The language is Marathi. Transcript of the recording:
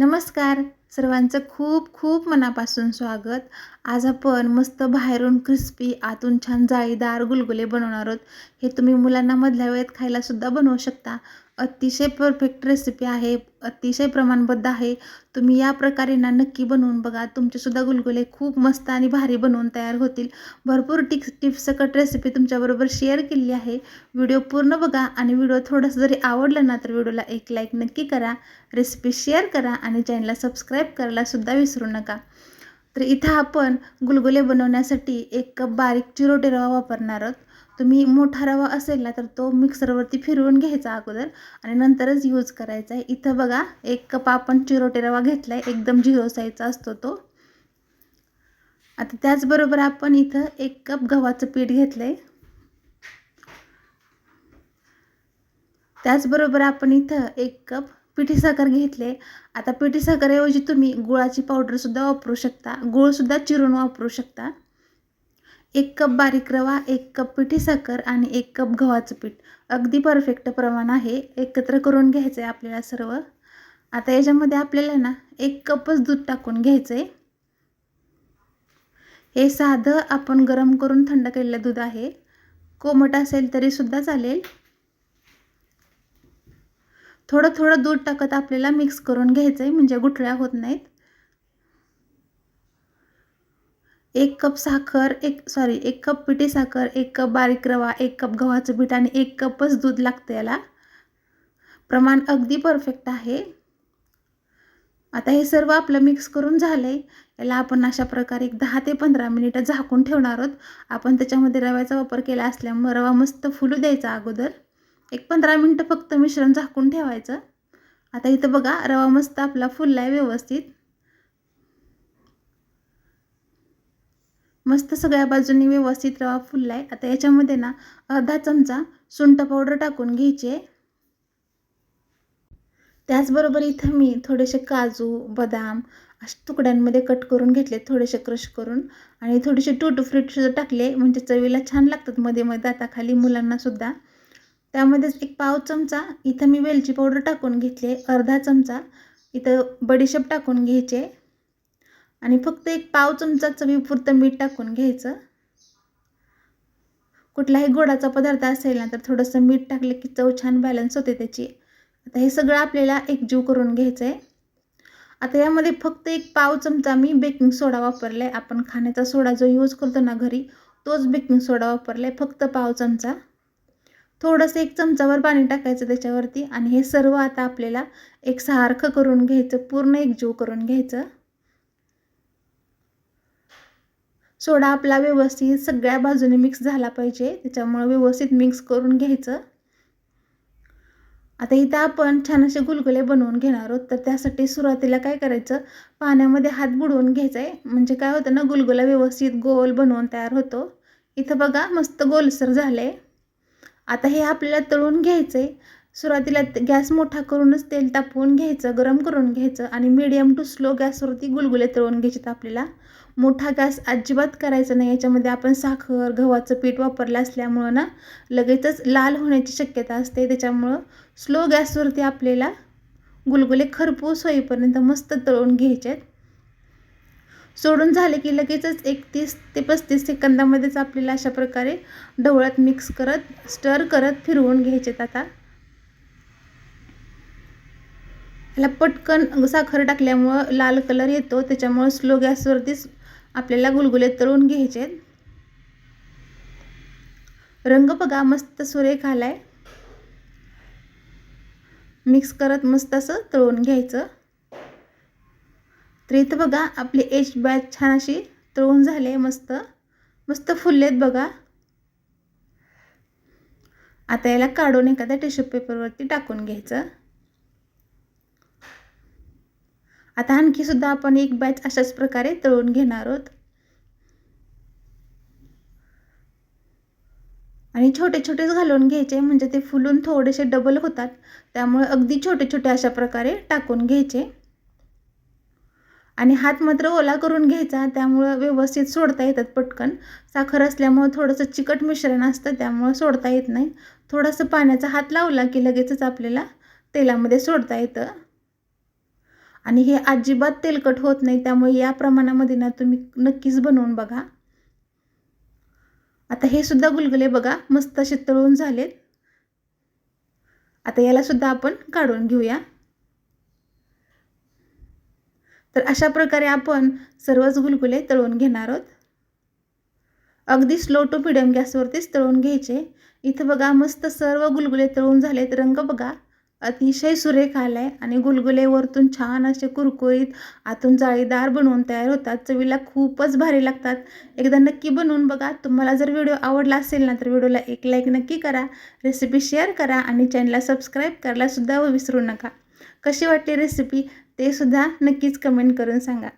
नमस्कार. सर्वांचं खूप खूप मनापासून स्वागत. आज आपण मस्त बाहेरून क्रिस्पी आतून छान जाळीदार गुलगुले बनवणार आहोत. हे तुम्ही मुलांना मधल्या वेळेत खायलासुद्धा बनवू शकता. अतिशय परफेक्ट रेसिपी आहे अतिशय प्रमाणबद्ध आहे. तुम्ही या प्रकारे ना नक्की बनवून बघा. तुमचेसुद्धा गुलगुले खूप मस्त आणि भारी बनवून तयार होतील. भरपूर टिक्स टिप्स रेसिपी तुमच्याबरोबर शेअर केली आहे. व्हिडिओ पूर्ण बघा आणि व्हिडिओ थोडंसं जरी आवडलं ना तर व्हिडिओला एक लाईक नक्की करा. रेसिपी शेअर करा आणि चॅनलला सबस्क्राईब करायलासुद्धा विसरू नका. तर इथं आपण गुलगुले बनवण्यासाठी एक कप बारीक चिरोटे रवा वापरणार आहोत. तुम्ही मोठा रवा असेल ना तर तो मिक्सरवरती फिरवून घ्यायचा अगोदर आणि नंतरच यूज करायचा आहे. इथं बघा एक कप आपण चिरोटे रवा घेतला आहे एकदम झिरो साईजचा असतो तो. आता त्याचबरोबर आपण इथं एक कप गव्हाचं पीठ घेतलं आहे त्याचबरोबर आपण इथं एक कप पिठी साखर घेतले आता पिठी साखरऐवजी तुम्ही गुळाची पावडरसुद्धा वापरू शकता. गुळसुद्धा चिरून वापरू शकता. एक कप बारीक रवा एक कप पिठी साखर आणि एक कप गव्हाचं पीठ. अगदी परफेक्ट प्रमाण आहे. एकत्र करून घ्यायचं आहे आपल्याला सर्व. आता याच्यामध्ये आपल्याला ना एक कपच दूध टाकून घ्यायचं आहे हे साधं आपण गरम करून थंड केलेलं दूध आहे. कोमट असेल तरीसुद्धा चालेल. थोडं थोडं दूध टाकत आपल्याला मिक्स करून घ्यायचं आहे म्हणजे गुठळ्या होत नाहीत. एक कप साखर एक सॉरी एक कप पिठी साखर एक कप बारीक रवा एक कप गव्हाचं पीठ आणि एक कपच दूध लागतं याला. प्रमाण अगदी परफेक्ट आहे. आता हे सर्व आपलं मिक्स करून झालं आहे याला आपण अशा प्रकारे एक दहा ते पंधरा मिनिटं झाकून ठेवणार आहोत. आपण त्याच्यामध्ये रव्याचा वापर केला असल्यामुळे रवा मस्त फुलू द्यायचा अगोदर. एक पंधरा मिनटं फक्त मिश्रण झाकून ठेवायचं. आता इथं बघा रवा मस्त आपला फुलला आहे व्यवस्थित. मस्त सगळ्या बाजूंनी व्यवस्थित रवा फुलला आहे आता याच्यामध्ये ना अर्धा चमचा सुंठ पावडर टाकून घ्यायचे. त्याचबरोबर इथं मी थोडेसे काजू बदाम अशा तुकड्यांमध्ये कट करून घेतले थोडेसे क्रश करून. आणि थोडेसे टूटू फ्रूटसुद्धा टाकले म्हणजे चवीला छान लागतात मध्ये मध्ये दाताखाली मुलांनासुद्धा त्यामध्येच एक पाव चमचा इथं मी वेलची पावडर टाकून घेतली अर्धा चमचा इथं बडीशेप टाकून घ्यायचे. आणि फक्त एक पाव चमचा चवीपुरतं मीठ टाकून घ्यायचं. कुठलाही गोडाचा पदार्थ असेल ना तर थोडंसं मीठ टाकलं की चव छान बॅलन्स होते त्याची. आता हे सगळं आपल्याला एकजीव करून घ्यायचं आहे आता यामध्ये फक्त एक पाव चमचा मी बेकिंग सोडा वापरला आहे आपण खाण्याचा सोडा जो यूज करतो ना घरी तोच बेकिंग सोडा वापरला आहे फक्त पाव चमचा. थोडंसं एक चमचावर पाणी टाकायचं त्याच्यावरती आणि हे सर्व आता आपल्याला एक सारखं करून घ्यायचं पूर्ण एकजीव करून घ्यायचं. सोडा आपला व्यवस्थित सगळ्या बाजूने मिक्स झाला पाहिजे. त्याच्यामुळं व्यवस्थित मिक्स करून घ्यायचं. आता इथं आपण छान असे गुलगुले बनवून घेणार आहोत. तर त्यासाठी सुरुवातीला काय करायचं? पाण्यामध्ये हात बुडवून घ्यायचा आहे म्हणजे काय होतं ना गुलगुला व्यवस्थित गोल बनवून तयार होतो. इथं बघा मस्त गोलसर झालं आहे आता हे आपल्याला तळून घ्यायचं आहे सुरुवातीला गॅस मोठा करूनच तेल तापवून घ्यायचं गरम करून घ्यायचं आणि मीडियम टू स्लो गॅसवरती गुलगुले तळून घ्यायचे आपल्याला. मोठा गॅस अजिबात करायचा नाही याच्यामध्ये आपण साखर गव्हाचं पीठ वापरलं असल्यामुळं ना लगेचच लाल होण्याची शक्यता असते. त्याच्यामुळं स्लो गॅसवरती आपल्याला गुलगुले खरपूस होईपर्यंत मस्त तळून घ्यायचे सोडून झाले की लगेचच एक तीस ते पस्तीस सेकंदामध्येच आपल्याला अशा प्रकारे ढवळत मिक्स करत स्टर करत फिरवून घ्यायचेत आता. ह्याला पटकन साखर टाकल्यामुळं लाल कलर येतो त्याच्यामुळं स्लो गॅसवरतीच आपल्याला गुलगुले तळून घ्यायचे रंग बघा मस्त सुरेख आलाय. मिक्स करत मस्त असं तळून घ्यायचं. तर इथं बघा आपली एच बॅच छान अशी तळून झाले मस्त. मस्त फुललेत बघा. आता याला काढून एखाद्या टिश्यू पेपरवरती टाकून घ्यायचं. आता आणखी सुद्धा आपण एक बॅच अशाच प्रकारे तळून घेणार आहोत. आणि छोटे छोटेच घालून घ्यायचे म्हणजे ते फुलून थोडेसे डबल होतात. त्यामुळे अगदी छोटे छोटे अशा प्रकारे टाकून घ्यायचे. आणि हात मात्र ओला करून घ्यायचा त्यामुळं व्यवस्थित सोडता येतात पटकन. साखर असल्यामुळं थोडंसं चिकट मिश्रण असतं त्यामुळं सोडता येत नाही. थोडंसं पाण्याचा हात लावला की लगेचच आपल्याला तेलामध्ये सोडता येतं. आणि हे अजिबात तेलकट होत नाही त्यामुळे या प्रमाणामध्ये ना तुम्ही नक्कीच बनवून बघा. आता हे सुद्धा गुलगुले बघा मस्त असे तळून झालेत. आता याला सुद्धा आपण काढून घेऊया. तर अशा प्रकारे आपण सर्वच गुलगुले तळून घेणार आहोत. अगदी स्लो टू मिडियम गॅसवरतीच तळून घ्यायचे. इथं बघा मस्त सर्व गुलगुले तळून झालेत रंग बघा. अतिशय सुरेख आलाय आणि गुलगुले वरतून छान असे कुरकुरीत आतून जाळीदार बनवून तयार होतात. चवीला खूपच भारी लागतात. एकदा नक्की बनवून बघा. तुम्हाला जर व्हिडिओ आवडला असेल ना तर व्हिडिओला एक लाईक नक्की करा. रेसिपी शेअर करा आणि चॅनलला सबस्क्राईब करायला सुद्धा विसरू नका. कशी वाटते रेसिपी ते सुद्धा नक्कीच कमेंट करून सांगा.